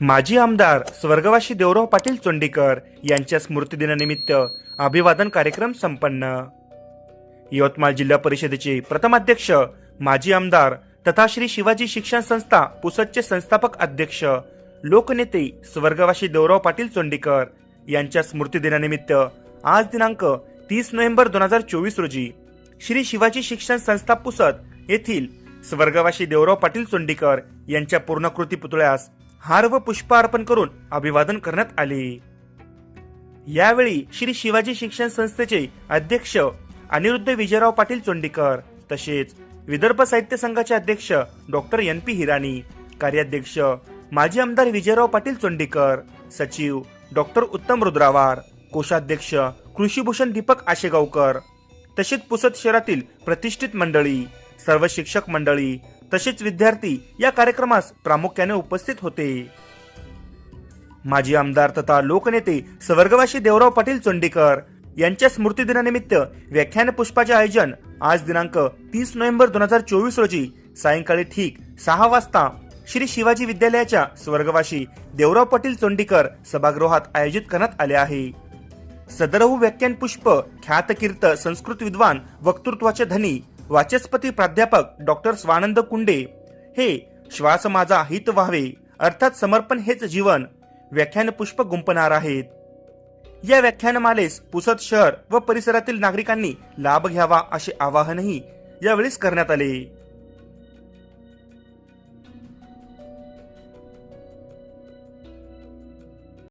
माजी आमदार स्वर्गवासी देवराव पाटील चोंडीकर यांच्या स्मृतिदिनानिमित्त अभिवादन कार्यक्रम संपन्न. यवतमाळ जिल्हा परिषदेचे प्रथमाध्यक्ष माजी आमदार तथा श्री शिवाजी शिक्षण संस्था पुसदचे संस्थापक अध्यक्ष लोकनेते स्वर्गवासी देवराव पाटील चोंडीकर यांच्या स्मृतिदिनानिमित्त आज दिनांक तीस नोव्हेंबर दोन हजार चोवीस रोजी श्री शिवाजी शिक्षण संस्था पुसद येथील स्वर्गवासी देवराव पाटील चोंडीकर यांच्या पूर्णकृती पुतळ्यास हार व पुष्प अर्पण करून अभिवादन करण्यात आले. यावेळी श्री शिवाजी शिक्षण संस्थेचे अध्यक्ष अनिरुद्ध विजयराव पाटील चोंडीकर तसेच विदर्भ साहित्य संघाचे अध्यक्ष डॉक्टर एन पी हिराणी कार्याध्यक्ष माजी आमदार विजयराव पाटील चोंडीकर सचिव डॉक्टर उत्तम रुद्रावार कोषाध्यक्ष कृषीभूषण दीपक आशेगावकर तसेच पुसद शहरातील प्रतिष्ठित मंडळी सर्व शिक्षक मंडळी तसेच विद्यार्थी या कार्यक्रमास प्रामुख्याने उपस्थित होते. माजी आमदार तथा लोकनेते स्वर्गवासी देवराव पाटील चोंडीकर यांच्या स्मृतिदिनानिमित्त व्याख्यान पुष्पाचे आयोजन आज दिनांक तीस नोव्हेंबर दोन हजार चोवीस रोजी सायंकाळी ठीक सहा वाजता श्री शिवाजी विद्यालयाच्या स्वर्गवासी देवराव पाटील चोंडीकर सभागृहात आयोजित करण्यात आले आहे. सदरहू व्याख्यान पुष्प ख्यातकीर्त संस्कृत विद्वान वक्तृत्वाचे धनी वाचस्पती प्राध्यापक डॉक्टर स्वानंद कुंडे हे श्वास माझा हित व्हावे अर्थात समर्पण हेच जीवन व्याख्यान पुष्प गुंपणार आहेत. या व्याख्यानमालेस पुसद शहर व परिसरातील नागरिकांनी लाभ घ्यावा असे आवाहनही यावेळेस करण्यात आले.